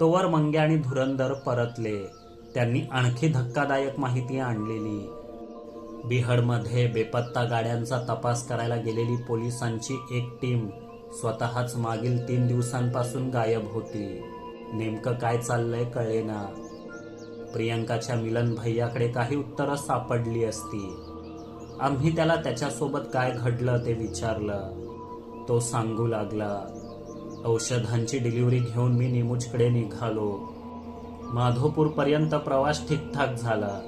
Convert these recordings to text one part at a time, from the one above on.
तोवर मंगे आणि धुरंदर परतले. त्यांनी आणखी धक्कादायक माहिती आणलेली. बिहडमध्ये बेपत्ता गाड्यांचा तपास करायला गेलेली पोलिसांची एक टीम स्वतःच मागील तीन दिवसांपासून गायब होती. नेमकं काय चाललंय कळेना प्रियंकाच्या मिलन भैयाकडे काही उत्तरं सापडली असती. आम्ही त्याला त्याच्यासोबत काय घडलं ते विचारलं. तो सांगू लागला. औषधांची डिलिव्हरी घेऊन मी निमुजकडे निघालो. माधोपूरपर्यंत प्रवास ठीकठाक झाला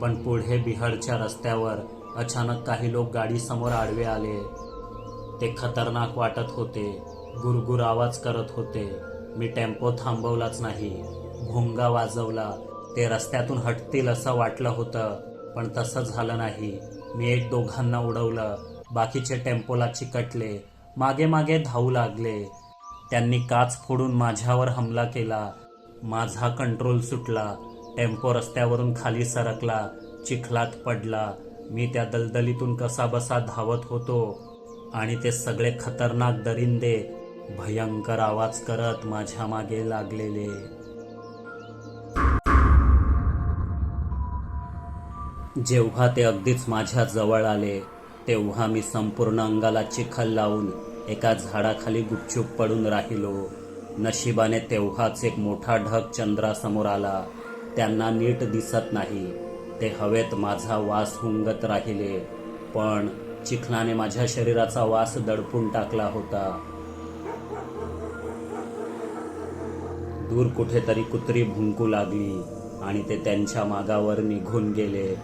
पण पुढे बिहारच्या रस्त्यावर अचानक काही लोक गाडीसमोर आडवे आले. ते खतरनाक वाटत होते गुरगुर आवाज करत होते. मी टेम्पो थांबवलाच नाही भोंगा वाजवला. ते रस्त्यातून हटतील असं वाटलं होतं पण तसं झालं नाही. मी एक दोघांना उडवलं बाकीचे टेम्पोला चिकटले. मागे मागे धावू लागले. त्यांनी काच फोडून माझ्यावर हमला केला. माझा कंट्रोल सुटला. टेम्पो रस्त्यावरून खाली सरकला. चिखलात पडला. मी त्या दलदलीतून कसाबसा धावत होतो. आणि ते सगळे खतरनाक दरिंदे भयंकर आवाज करत माझ्या मागे लागलेले. जेव्हा ते अगदीच माझ्या जवळ आले तेव्हा मी संपूर्ण अंगाला चिखल लावून एका झाडाखाली गुपचूप पडून राहिलो. नशिबाने तेव्हाच एक मोठा ढग चंद्रासमोर आला. त्यांना नीट दिसत नाही. ते हवेत माझा वास हुंगत राहिले. पण चिखलाने माझ्या शरीराचा वास दडपून टाकला होता. दूर कुठेतरी कुत्री भुंकू लागली आणि ते त्यांच्या मागावर निघून गेले.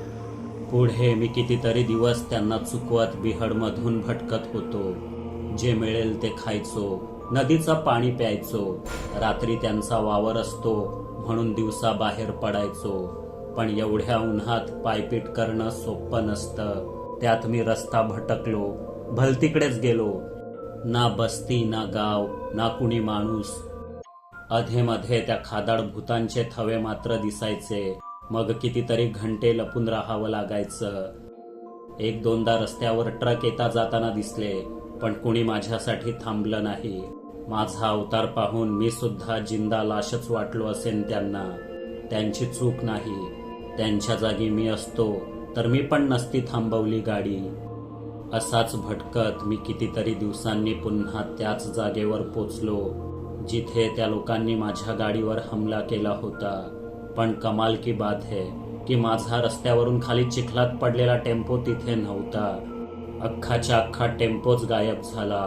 पुढे मी कितीतरी दिवस त्यांना चुकवत बिहडमधून भटकत होतो. जे मिळेल ते खायचो नदीचं पाणी प्यायचो रात्री त्यांचा वावर असतो म्हणून दिवसा बाहेर पडायचो. पण एवढ्या उन्हात पायपीट करणं सोपं नसतं. त्यात मी रस्ता भटकलो भलतीकडेच गेलो. ना बस्ती ना गाव ना कुणी माणूस. अधेमध्ये त्या खादाड भूतांचे थवे मात्र दिसायचे. मग कितीतरी घंटे लपून राहावं लागायचं. एक दोनदा रस्त्यावर ट्रक येता जाताना दिसले. पण कुणी माझ्यासाठी थांबलं नाही. माझा अवतार पाहून मी सुद्धा जिंदा लाशच वाटलो असेन त्यांना. त्यांची चूक नाही. त्यांच्या जागी मी असतो तर मी पण नसती थांबवली गाडी. असाच भटकत मी कितीतरी दिवसांनी पुन्हा त्याच जागेवर पोचलो जिथे त्या लोकांनी माझ्या गाडीवर हमला केला होता. पण कमाल की बात है की माझा रस्त्यावरून खाली चिखलात पडलेला टेम्पो तिथे नव्हता. अख्खाच्या अख्खा टेम्पोच गायब झाला.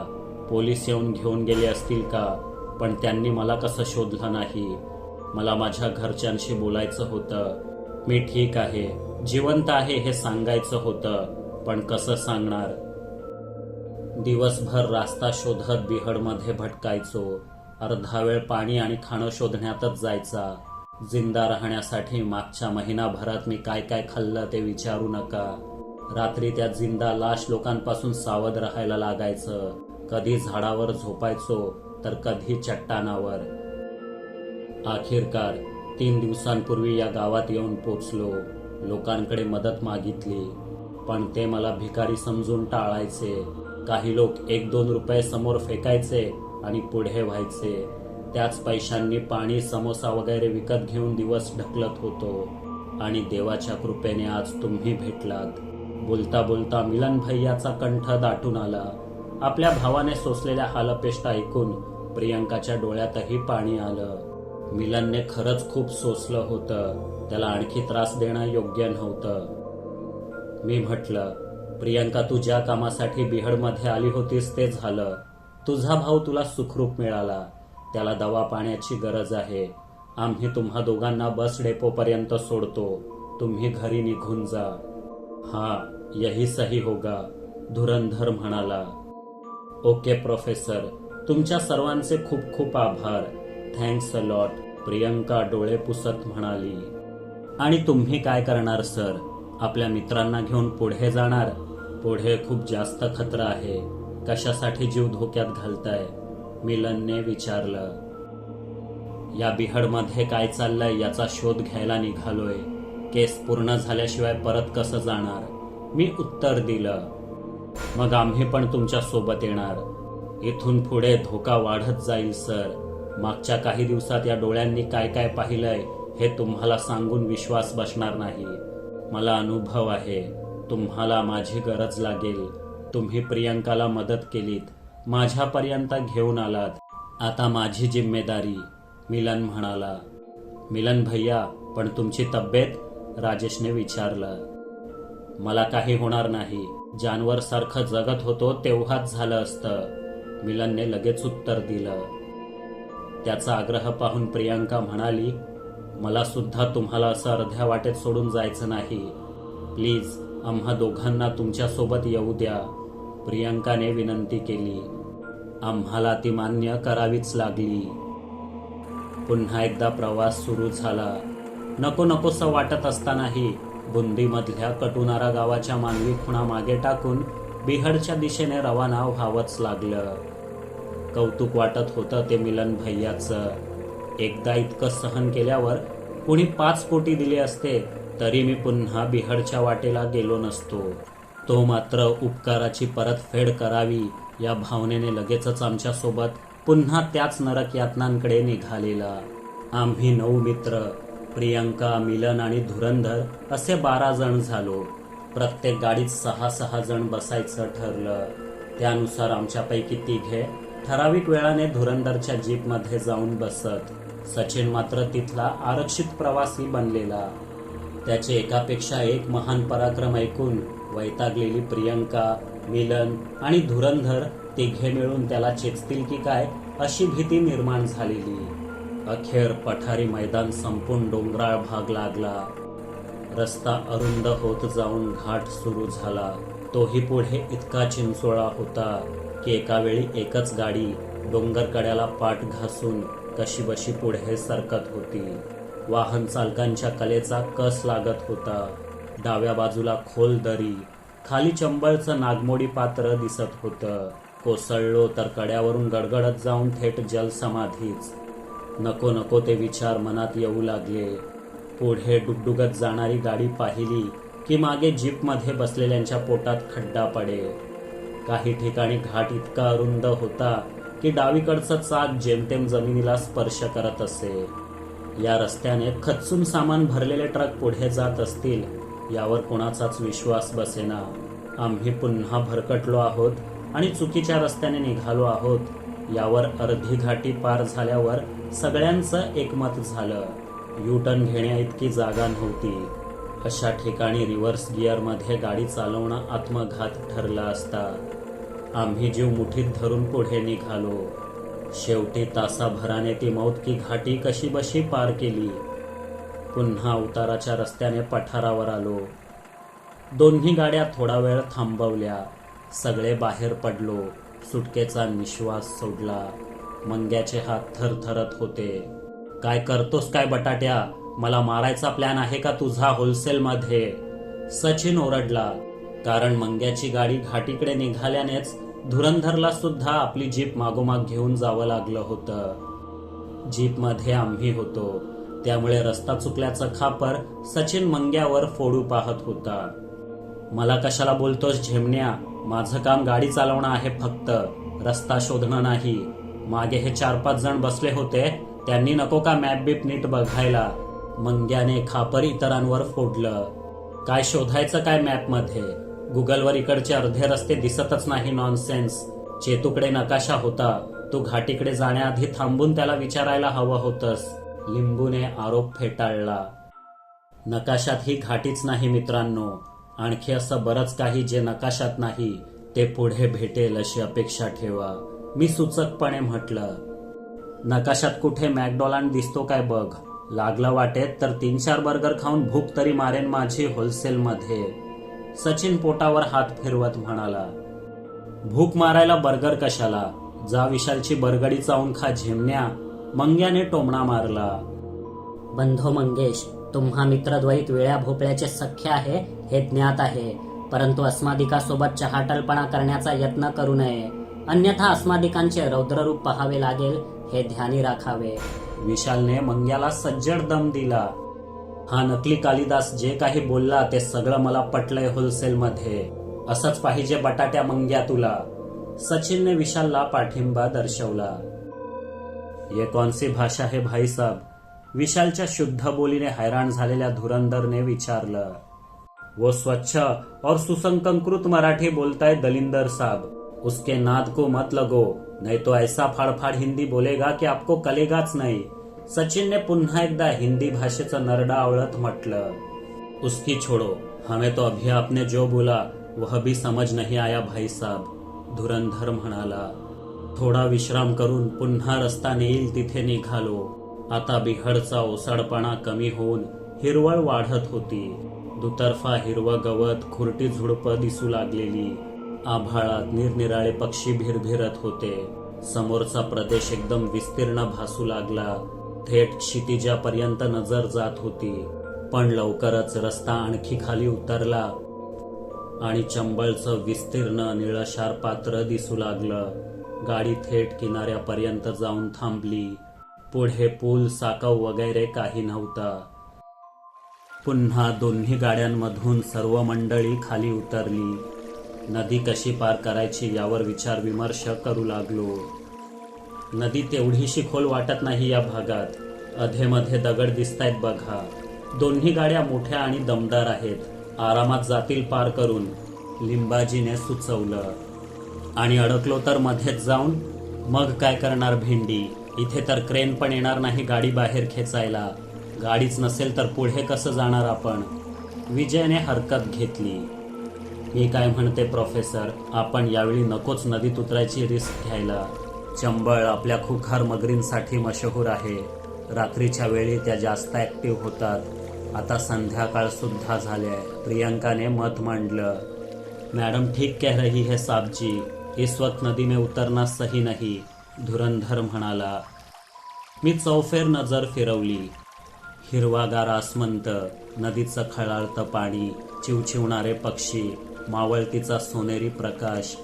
पोलीस येऊन घेऊन गेले असतील का? पण त्यांनी मला कसं शोधलं नाही? मला माझ्या घरच्यांशी बोलायचं होतं. मी ठीक आहे. जिवंत आहे हे सांगायचं होतं. पण कसं सांगणार? दिवसभर रास्ता शोधत बिहडमध्ये भटकायचो. अर्धा वेळ पाणी आणि खाणं शोधण्यातच जायचा. जिंदा राहण्यासाठी मागच्या महिनाभरात मी काय काय खाल्लं ते विचारू नका. रात्री त्या जिंदा लाश लोकांपासून सावध राहायला लागायचं. कधी झाडावर झोपायचो तर कधी चट्टानावर. आखिरकार तीन दिवसांपूर्वी या गावात येऊन पोचलो. लोकांकडे मदत मागितली. पण ते मला भिकारी समजून टाळायचे. काही लोक एक दोन रुपये समोर फेकायचे आणि पुढे व्हायचे. त्याच पैशांनी पाणी समोसा वगैरे विकत घेऊन दिवस ढकलत होतो. आणि देवाच्या कृपेने आज तुम्ही भेटलात. बोलता बोलता मिलन भैयाचा कंठ दाटून आला. आपल्या भावाने सोसलेल्या हालपेष्ट ऐकून प्रियंकाच्या डोळ्यातही पाणी आलं. मिलनने खरंच खूप सोसलं होतं. त्याला आणखी त्रास देणं योग्य नव्हतं. मी म्हटलं प्रियंका तू ज्या कामासाठी बिहडमध्ये आली होतीस ते झालं. तुझा भाऊ तुला सुखरूप मिळाला. त्याला दवा पाण्याची गरज आहे. आम्ही तुम्हा दोघांना बस डेपोपर्यंत सोडतो. तुम्ही घरी निघून जा. हा यही सही होगा धुरंधर म्हणाला. Okay professor. तुमच्या सर्वांचे खूप खूप आभार. थँक्स अ लॉट प्रियंका डोळे पुसत म्हणाली. आणि तुम्ही काय करणार सर? आपल्या मित्रांना घेऊन पुढे जाणार? पुढे खूप जास्त खतरा आहे. कशासाठी जीव धोक्यात घालताय? मिलनने विचारलं. या बिहडमध्ये काय चाललंय याचा शोध घ्यायला निघालोय. केस पूर्ण झाल्याशिवाय परत कसं जाणार? मी उत्तर दिलं. मग आम्ही पण तुमच्यासोबत येणार. इथून पुढे धोका वाढत जाईल सर. मागच्या काही दिवसात या डोळ्यांनी काय काय पाहिलंय हे तुम्हाला सांगून विश्वास बसणार नाही. मला अनुभव आहे. तुम्हाला माझी गरज लागेल. तुम्ही प्रियंकाला मदत केलीत. माझ्यापर्यंत घेऊन आलात. आता माझी जिम्मेदारी मिलन म्हणाला. मिलन भैया पण तुमची तब्येत राजेशने विचारलं मला काही होणार नाही. जानवर सारखं जगत होतो तेव्हाच झालं असतं. मिलनने लगेच उत्तर दिलं. त्याचा आग्रह पाहून प्रियांका म्हणाली मला सुद्धा तुम्हाला असं अर्ध्या वाटेत सोडून जायचं नाही. प्लीज आम्हा दोघांना तुमच्यासोबत येऊ द्या. प्रियांकाने विनंती केली. आम्हाला ती मान्य करावीच लागली. पुन्हा एकदा प्रवास सुरू झाला. नको नकोसं वाटत असतानाही बुंदीमधल्या कटुनारा गावाच्या मानवी खुणा मागे टाकून बिहडच्या दिशेने रवाना व्हावंच लागलं. कौतुक वाटत होतं ते मिलन भैयाचं. एकदा इतकं सहन केल्यावर कुणी पाच कोटी दिले असते तरी मी पुन्हा बिहडच्या वाटेला गेलो नसतो. तो मात्र उपकाराची परतफेड करावी या भावनेने लगेचच आमच्यासोबत पुन्हा त्याच नरक यातनांकडे निघालेला. आम्ही नऊ मित्र प्रियंका मिलन आणि धुरंधर असे बारा जण झालो. प्रत्येक गाडीत सहा सहा जण बसायचं ठरलं. त्यानुसार आमच्यापैकी तिघे ठराविक वेळाने धुरंधरच्या जीपमध्ये जाऊन बसत. सचिन मात्र तिथला आरक्षित प्रवासी बनलेला. त्याचे एकापेक्षा एक महान पराक्रम ऐकून वैतागलेली प्रियंका मिलन आणि धुरंधर तिघे मिळून त्याला चेचतील की काय अशी भीती निर्माण झालेली. अखेर पठारी मैदान संपून डोंगराळ भाग लागला. रस्ता अरुंद होत जाऊन घाट सुरू झाला. तोही पुढे इतका चिंचोळा होता की एका वेळी एकच गाडी डोंगर कड्याला पाठ घासून कशीबशी पुढे सरकत होती. वाहन चालकांच्या कलेचा कस लागत होता. डाव्या बाजूला खोल दरी खाली चंबळचं नागमोडी पात्र दिसत होतं. कोसळलो तर कड्यावरून गडगडत जाऊन थेट जलसमाधीच. नको नको ते विचार मनात येऊ लागले. पुढे डुगडुगत जाणारी गाडी पाहिली की मागे जीपमध्ये बसलेल्यांच्या पोटात खड्डा पडे. काही ठिकाणी घाट इतका अरुंद होता की डावीकडचा चाक जेमतेम जमिनीला स्पर्श करत असे. या रस्त्याने खचून सामान भरलेले ट्रक पुढे जात असतील यावर कोणाचाच विश्वास बसेना. आम्ही पुन्हा भरकटलो आहोत आणि चुकीच्या रस्त्याने निघालो आहोत. यावर अर्धी घाटी पार झाल्यावर सगळ्यांचं एकमत झालं. यू टर्न घेण्या इतकी जागा नव्हती. अशा ठिकाणी रिव्हर्स गिअरमध्ये गाडी चालवणं आत्मघात ठरला असता. आम्ही जीव मुठीत धरून पुढे निघालो. शेवटी तासाभराने ती मौत की घाटी कशी बशी पार केली. पुन्हा उताराच्या रस्त्याने पठारावर आलो. दोन्ही गाड्या थोडा वेळ थांबवल्या. सगळे बाहेर पडलो. सुटकेचा निश्वास सोडला. मंग्याचे हात थरथरत होते. काय करतोस काय बटाट्या? मला मारायचा प्लॅन आहे का तुझा होलसेलमध्ये? सचिन ओरडला. कारण मंग्याची गाडी घाटीकडे निघाल्यानेच धुरंधरला सुद्धा आपली जीप मागोमाग घेऊन जावं लागलं होतं. जीपमध्ये आम्ही होतो. त्यामुळे रस्ता चुकल्याचं खापर सचिन मंग्यावर फोडू पाहत होता. मला कशाला बोलतोस झेमण्या? माझं काम गाडी चालवणं आहे फक्त. रस्ता शोधणं नाही. मागे हे चार पाच जण बसले होते. त्यांनी नको का मॅप बीप नीट बघायला? मंग्याने खापर इतरांवर फोडलं. काय शोधायचं काय मॅपमध्ये? गुगलवर इकडचे अर्धे रस्ते दिसतच नाही नॉनसेन्स चेतूकडे नकाशा होता. तू घाटीकडे जाण्याआधी थांबून त्याला विचारायला हवं होतंस. लिंबूने आरोप फेटाळला. नकाशात ही घाटीच नाही मित्रांनो. आणखी असं बरंच काही जे नकाशात नाही ते पुढे भेटेल अशी अपेक्षा ठेवा. मी सूचकपणे म्हटलं नकाशात कुठे मॅकडॉलांड दिसतो काय बघ. लागलं वाटेत तर तीन चार बर्गर खाऊन भूक तरी मारेन माझी होलसेलमध्ये. सचिन पोटावर हात फिरवत म्हणाला भूक मारायला बर्गर कशाला? जा विशालची बरगडी चावून खा झेमण्या. मंग्याने टोमणा मारला बंधो मंगेश तुम्हा मित्रद्वैत वेळ्या भोपळ्याचे सख्य आहे हे ज्ञात आहे. परंतु अस्मादिकासोबत चहाटलपणा करण्याचा यत्न करू नये. अन्यथा अस्मादिकांचे रौद्ररूप पहावे लागेल हे ध्यानी राखावे. विशालने मंग्याला सज्जड दम दिला. हा नकली कालिदास जे काही बोलला ते सगळं मला पटलंय होलसेलमध्ये. असंच पाहिजे बटाट्या मंग्या तुला. सचिनने विशालला पाठिंबा दर्शवला. ये कौनसी भाषा है भाई साहब? विशालच्या शुद्ध बोलीने हैराण झालेल्या धुरंदरने विचारलं. वो स्वच्छ और सुसंकंकृत मराठी बोलताय दलिंदर साहब. उसके नाद को मत लगो नहीं तो ऐसा फाड़फाड़ हिंदी बोलेगा कि आपको कलेगाच नाही। सचिनने पुन्हा एकदा हिंदी भाषेचं नरडा आवळत म्हटलं उसकी छोड़ो हमें तो अभी आपने जो बोला वह भी समझ नहीं आया भाई साहब धुरंधर म्हणाला। थोडा विश्राम करून पुन्हा रस्ता नेईल तिथे निघालो. आता बिहडचा ओसाडपणा कमी होऊन हिरवळ वाढत होती. दुतर्फा हिरवं गवत खुरटी झुडपं दिसू लागलेली. आभाळात निरनिराळे पक्षी भिरभिरत होते. समोरचा प्रदेश एकदम विस्तीर्ण भासू लागला. थेट क्षितिजापर्यंत नजर जात होती. पण लवकरच रस्ता आणखी खाली उतरला. आणि चंबळचं विस्तीर्ण निळशार पात्र दिसू लागलं. गाडी थेट किनाऱ्यापर्यंत जाऊन थांबली. पुढे पूल साकव वगैरे काही नव्हता. पुन्हा दोन्ही गाड्यांमधून सर्व मंडळी खाली उतरली. नदी कशी पार करायची यावर विचार विमर्श करू लागलो. नदी तेवढीशी खोल वाटत नाही या भागात. अधेमध्ये दगड दिसतायत बघा. दोन्ही गाड्या मोठ्या आणि दमदार आहेत. आरामात जातील पार करून लिंबाजीने सुचवलं. आणि अडकलो तर मध्येच जाऊन मग काय करणार भेंडी? इथे तर क्रेन पण येणार नाही गाडी बाहेर खेचायला. गाडीच नसेल तर पुढे कसं जाणार आपण? विजयने हरकत घेतली. मी काय म्हणते प्रोफेसर आपण यावेळी नकोच नदीत उतरायची रिस्क घ्यायला. चंबळ आपल्या खुखार मगरींसाठी मशहूर आहे. रात्रीच्या वेळी त्या जास्त ॲक्टिव्ह होतात. आता संध्याकाळ सुद्धा झाले प्रियंकाने मत मांडलं. मॅडम ठीक कह रही है साबजी इस वक्त नदी में उतरना सही नाही धुरंधर म्हणाला. मी चौफेर नजर फिरवली. हिरवागार आसमंत नदीचं खळाळतं पाणी चिवचिवणारे पक्षी मावळतीचा सोनेरी प्रकाश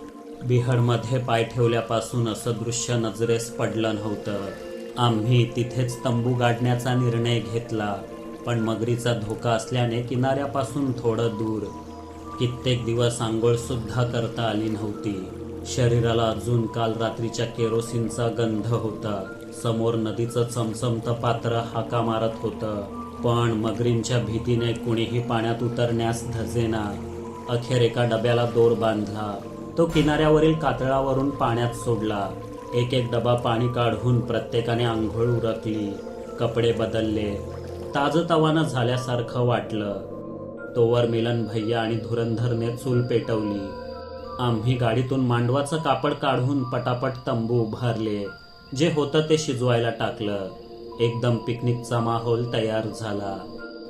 बिहडमध्ये पाय ठेवल्यापासून असं दृश्य नजरेस पडलं नव्हतं. आम्ही तिथेच तंबू गाडण्याचा निर्णय घेतला पण मगरीचा धोका असल्याने किनाऱ्यापासून थोडं दूर. कित्येक दिवस आंघोळसुद्धा करता आली नव्हती. शरीराला अजून काल रात्रीच्या केरोसिनचा गंध होता. समोर नदीचं चमचमतं पात्र हाका मारत होतं पण मगरींच्या भीतीने कुणीही पाण्यात उतरण्यास धजेना. अखेर एका डब्याला दोर बांधला. तो किनाऱ्यावरील कातळावरून पाण्यात सोडला. एक एक डबा पाणी काढून प्रत्येकाने आंघोळ उरकली. कपडे बदलले. ताजतवानं झाल्यासारखं वाटलं. तोवर मिलन भैया आणि धुरंधरने चूल पेटवली. आम्ही गाडीतून मांडवाचं कापड काढून पटापट तंबू उभारले. जे होतं ते शिजवायला टाकलं. एकदम पिकनिकचा माहोल तयार झाला.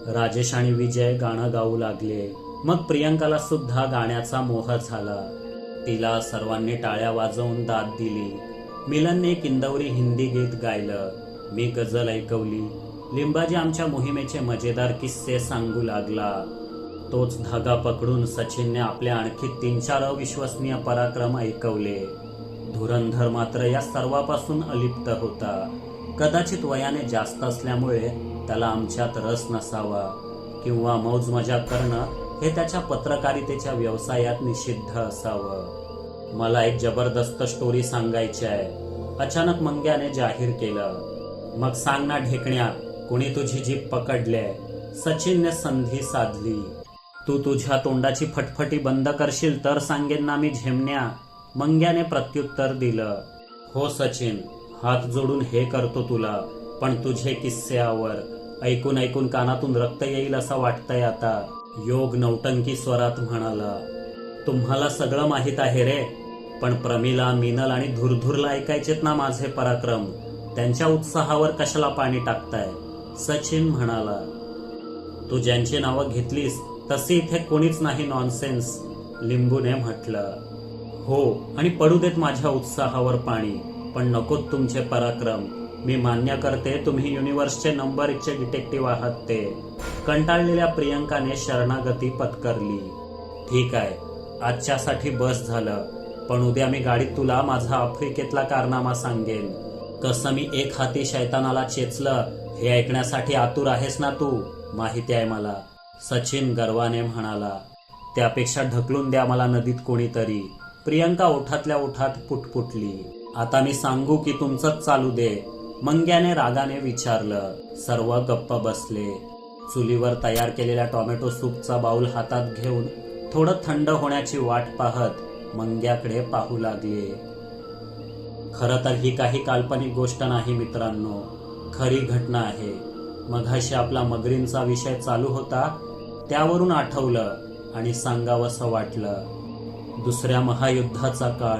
राजेश आणि विजय गाणं गाऊ लागले. मग प्रियंकाला सुद्धा गाण्याचा मोह झाला. तिला सर्वांनी टाळ्या वाजवून दाद दिली. मिलनने किंदवरी हिंदी गीत गायलं. मी गझल ऐकवली. लिंबाजी आमच्या मोहिमेचे मजेदार किस्से सांगू लागला. तोच धागा पकडून सचिनने आपले आणखी तीन चार अविश्वसनीय पराक्रम ऐकवले. धुरंधर मात्र या सर्वापासून अलिप्त होता. कदाचित वयाने जास्त असल्यामुळे त्याला आमच्यात रस नसावा किंवा मौज मजा करणं हे त्याच्या पत्रकारितेच्या व्यवसायात निषिद्ध असावं. मला एक जबरदस्त स्टोरी सांगायची आहे. अचानक मंग्याने जाहीर केलं. मग सांग ना ढेकण्या कुणी तुझी जीप पकडले? सचिनने संधी साधली. तू तुझ्या तोंडाची फटफटी बंद करशील तर सांगेन ना मी झेमण्या. मंग्याने प्रत्युत्तर दिलं. हो सचिन हात जोडून हे करतो तुला पण तुझे किस्से आवर. ऐकून ऐकून कानातून रक्त येईल असं वाटतंय आता. योग नौटंकी स्वरात म्हणाला तुम्हाला सगळं माहीत आहे रे पण प्रमिला मिनल आणि धुरधुरला ऐकायचेत ना माझे पराक्रम? त्यांच्या उत्साहावर कशाला पाणी टाकताय? सचिन म्हणाला तू ज्यांची नावं घेतलीस तसे इथे कोणीच नाही नॉनसेन्स लिंबूने म्हटलं. हो आणि पडू देत माझ्या उत्साहावर पाणी पण नकोत तुमचे पराक्रम. मी मान्य करते तुम्ही युनिव्हर्सचे नंबर एकचे डिटेक्टिव्ह आहात ते. कंटाळलेल्या प्रियंकाने शरणागती पत्करली. ठीक आहे आजच्यासाठी बस झालं. पण उद्या मी गाडीत तुला माझा आफ्रिकेतला कारनामा सांगेन. कसं मी एक हाती शैतानाला चेचलं हे ऐकण्यासाठी आतुर आहेस ना तू? माहिती आहे मला. सचिन गर्वाने म्हणाला. त्यापेक्षा ढकलून द्या मला नदीत कोणीतरी. प्रियंका ओठातल्या ओठात पुटपुटली. आता मी सांगू की तुमचंच चालू दे. मंग्याने रागाने विचारलं सर्व गप्प बसले. चुलीवर तयार केलेल्या टोमॅटो सूपचा बाऊल हातात घेऊन थोडं थंड होण्याची वाट पाहत मंग्याकडे पाहू लागले. खरं तर ही काही काल्पनिक गोष्ट नाही मित्रांनो खरी घटना आहे. मघाशी आपला मगरींचा विषय चालू होता त्यावरून आठवलं आणि सांगावंसं वाटलं. दुसऱ्या महायुद्धाचा काळ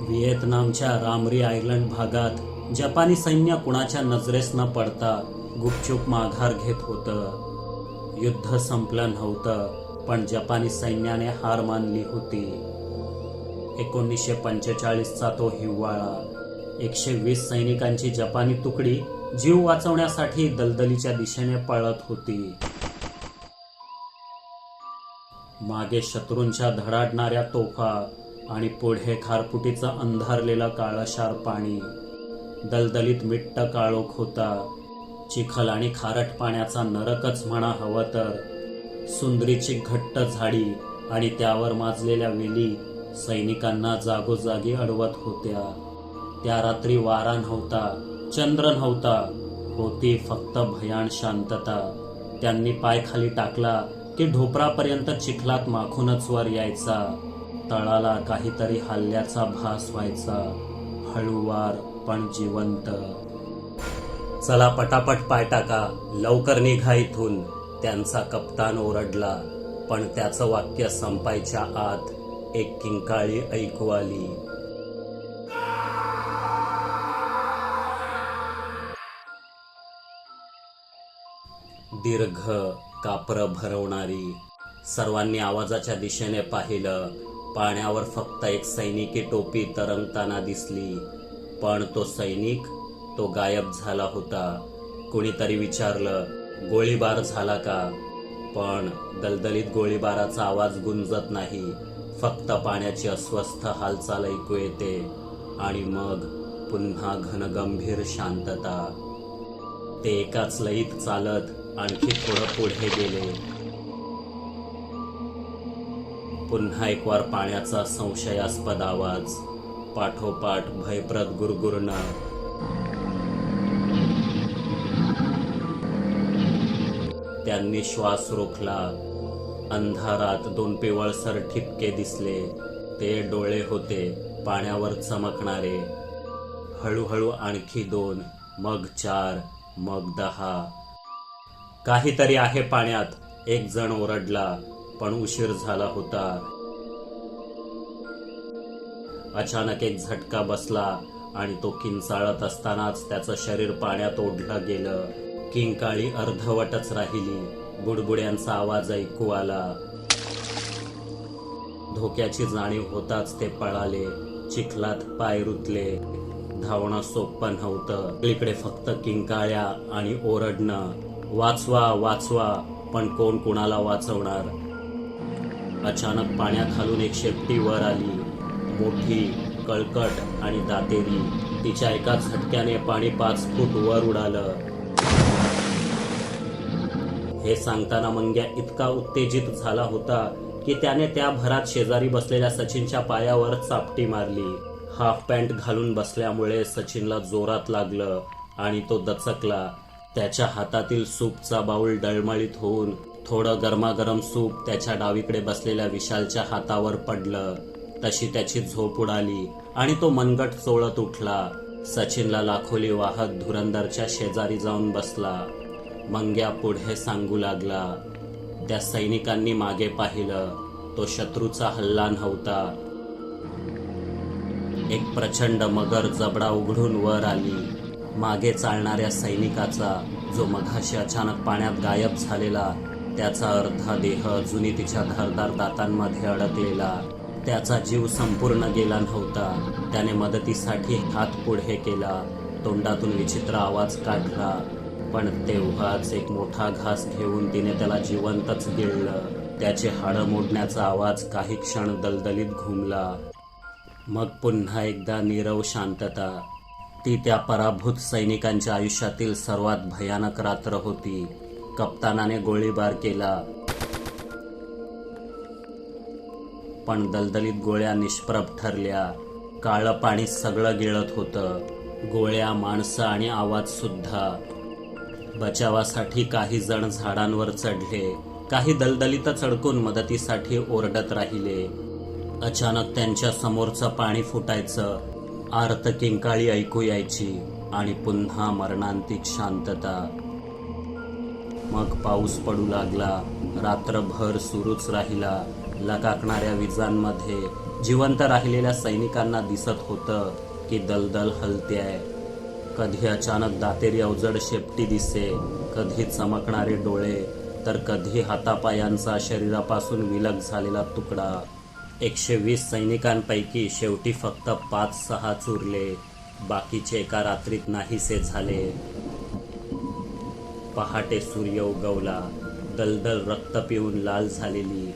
व्हिएतनामच्या रामरी आयलंड भागात जपानी सैन्य कुणाच्या नजरेस न पडता गुपचूप माघार घेत होतं. युद्ध संपलं नव्हतं पण जपानी सैन्याने हार मानली होती. एकोणीसशे पंचेचाळीसचा तो हिवाळा. एकशे वीस सैनिकांची जपानी तुकडी जीव वाचवण्यासाठी दलदलीच्या दिशेने पळत होती. मागे शत्रूंच्या धडाडणाऱ्या तोफा आणि पुढे खारपुटीचं अंधारलेलं काळशार पाणी. दलदलीत मिट्ट काळोख होता. चिखल आणि खारट पाण्याचा नरकच म्हणा हवं तर. सुंदरीची घट्ट झाडी आणि त्यावर माजलेल्या वेली सैनिकांना जागोजागी अडवत होत्या. त्या रात्री वारा नव्हता चंद्र नव्हता. होती फक्त भयान शांतता. त्यांनी पाय खाली टाकला की ढोपरापर्यंत चिखलात माखूनच वर यायचा. तळाला काहीतरी हल्ल्याचा भास व्हायचा. हळूवार पण जिवंत. चला पटापट पाय टाका लवकर निघा इथून. त्यांचा कप्तान ओरडला पण त्याचं वाक्य संपायच्या आत एक किंकाळी ऐकू आली. दीर्घ कापर भरवणारी सर्वांनी आवाजाच्या दिशेने पाहिलं. पाण्यावर फक्त एक सैनिकी टोपी तरंगताना दिसली. पण तो सैनिक तो गायब झाला होता. कुणीतरी विचारलं गोळीबार झाला का? पण दलदलीत गोळीबाराचा आवाज गुंजत नाही. फक्त पाण्याची अस्वस्थ हालचाल ऐकू येते आणि मग पुन्हा घनगंभीर शांतता. ते एकाच लईत चालत आणखी थोडं पुढे गेले. पुन्हा एक वार पाण्याचा संशयास्पद आवाज. पाठोपाठ भयप्रद गुरगुरणार. त्यांनी श्वास रोखला. अंधारात दोन पिवळसर ठिपके दिसले. ते डोळे होते पाण्यावर चमकणारे. हळूहळू आणखी दोन मग चार मग दहा. काहीतरी आहे पाण्यात. एक जण ओरडला पण उशीर झाला होता. अचानक एक झटका बसला आणि तो किंचाळत असतानाच त्याचं शरीर पाण्यात ओढलं गेलं. किंकाळी अर्धवटच राहिली. बुडबुड्यांचा आवाज ऐकू आला. धोक्याची जाणीव होताच ते पळाले. चिखलात पाय रुतले. धावणं सोपं नव्हतं. इकडे फक्त किंकाळ्या आणि ओरडणं. वाचवा वाचवा पण कोण कुणाला वाचवणार? अचानक पाण्याखालून एक शेपटी वर आली. मोठी कळकट आणि दातेरी. तिच्या एका झटक्याने पाणी पाच फूट वर उडालं. हे सांगताना मंग्या इतका उत्तेजित झाला होता की त्याने त्या भरात शेजारी बसलेल्या सचिनच्या पायावर चापटी मारली. हाफ पॅन्ट घालून बसल्यामुळे सचिनला जोरात लागलं आणि तो दचकला. त्याच्या हातातील सूपचा बाऊल डळमळीत होऊन थोडं गरमागरम सूप त्याच्या डावीकडे बसलेल्या विशालच्या हातावर पडलं. तशी त्याची झोप उडाली आणि तो मनगट चोळत उठला. सचिनला लाखोली वाहत धुरंदरच्या शेजारी जाऊन बसला. मंग्या पुढे सांगू लागला त्या सैनिकांनी मागे पाहिलं. तो शत्रूचा हल्ला नव्हता. एक प्रचंड मगर जबडा उघडून वर आली. मागे चालणाऱ्या सैनिकाचा जो मघाशी अचानक पाण्यात गायब झालेला त्याचा अर्धा देह अजूनही तिच्या धारदार दातांमध्ये अडकलेला. त्याचा जीव संपूर्ण गेला नव्हता. त्याने मदतीसाठी हात पुढे केला. तोंडातून विचित्र आवाज काढला. पण तेव्हाच एक मोठा घास घेऊन तिने त्याला जिवंतच गिळलं. त्याचे हाडं मोडण्याचा आवाज काही क्षण दलदलीत घुमला. मग पुन्हा एकदा नीरव शांतता. ती त्या पराभूत सैनिकांच्या आयुष्यातील सर्वात भयानक रात्र होती. कप्तानाने गोळीबार केला. पण दलदलीत गोळ्या निष्प्रभ ठरल्या. काळं पाणी सगळं गिळत होतं. गोळ्या माणसं आणि आवाजसुद्धा बचावासाठी काही जण झाडांवर चढले. काही दलदलीतच अडकून मदतीसाठी ओरडत राहिले. अचानक त्यांच्या समोरचं पाणी फुटायचं. आर्त किंकाळी ऐकू यायची आणि पुन्हा मरणांतिक शांतता. मग पाऊस पडू लागला. रात्रभर सुरूच राहिला. लकाकणाऱ्या विजांमध्ये जिवंत राहिलेल्या सैनिकांना दिसत होतं की दलदल हलते आहे कधी अचानक दातेरी अवजड शेपटी दिसे कधी चमकणारे डोळे तर कधी हातापायांचा शरीरापासून विलग झालेला तुकडा. एकशे वीस सैनिकांपैकी शेवटी फक्त पाच सहा चुरले बाकीचे एका रात्रीत नाहीसे झाले. पहाटे सूर्य उगवला दलदल रक्त पिऊन लाल झालेली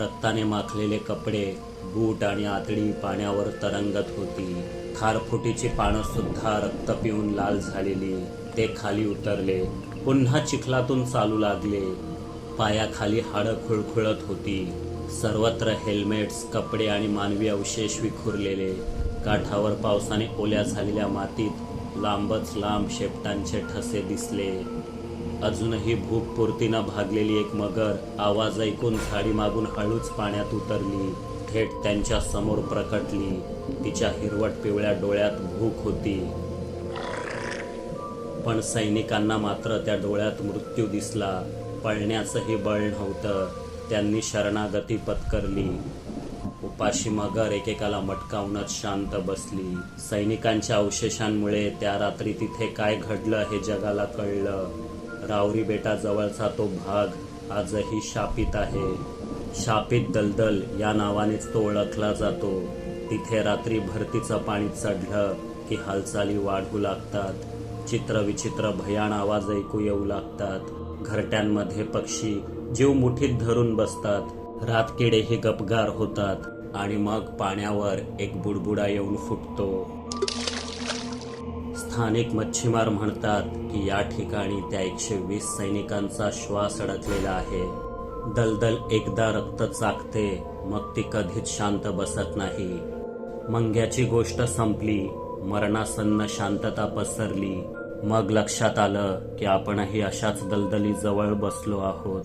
रक्ताने माखलेले कपडे बूट आणि आतडी पाण्यावर तरंगत होती. खारफुटीची पानं सुद्धा रक्त पिऊन लाल झालेली. ते खाली उतरले. पुन्हा चिखलातून चालू लागले. पायाखाली हाडं खुळखुळत होती. सर्वत्र हेल्मेट्स कपडे आणि मानवी अवशेष विखुरलेले. काठावर पावसाने ओल्या झालेल्या मातीत लांबच लांब शेपटांचे ठसे दिसले. अजूनही भूकपुरतीनं भागलेली एक मगर आवाज ऐकून झाडी मागून हळूच पाण्यात उतरली. थेट त्यांच्यासमोर प्रकटली. तिच्या हिरवट पिवळ्या डोळ्यात भूक होती. पण सैनिकांना मात्र त्या डोळ्यात मृत्यू दिसला. पळण्याचंही बळ नव्हतं. त्यांनी शरणागती पत्करली. उपाशी मगर एकेकाला मटकावूनच शांत बसली. सैनिकांच्या अवशेषांमुळे त्या रात्री तिथे काय घडलं हे जगाला कळलं. रावरी बेटाजवळचा तो भाग आजही शापित आहे. शापित दलदल या नावानेच तो ओळखला जातो. तिथे रात्री भरतीचं पाणी चढलं की हालचाली वाढू लागतात. चित्रविचित्र भयान आवाज ऐकू येऊ लागतात. घरट्यांमध्ये पक्षी जीव मुठीत धरून बसतात. रातकिडेही गपगार होतात आणि मग पाण्यावर एक बुडबुडा येऊन फुटतो. स्थानिक मच्छीमार म्हणतात की या ठिकाणी त्या एकशे वीस सैनिकांचा श्वास अडकलेला आहे. दलदल एकदा रक्त चाकते मग ती कधीच शांत बसत नाही. मंग्याची गोष्ट संपली मरणासन्न शांतता पसरली मग लक्षात आलं की आपणही अशाच दलदली जवळ बसलो आहोत.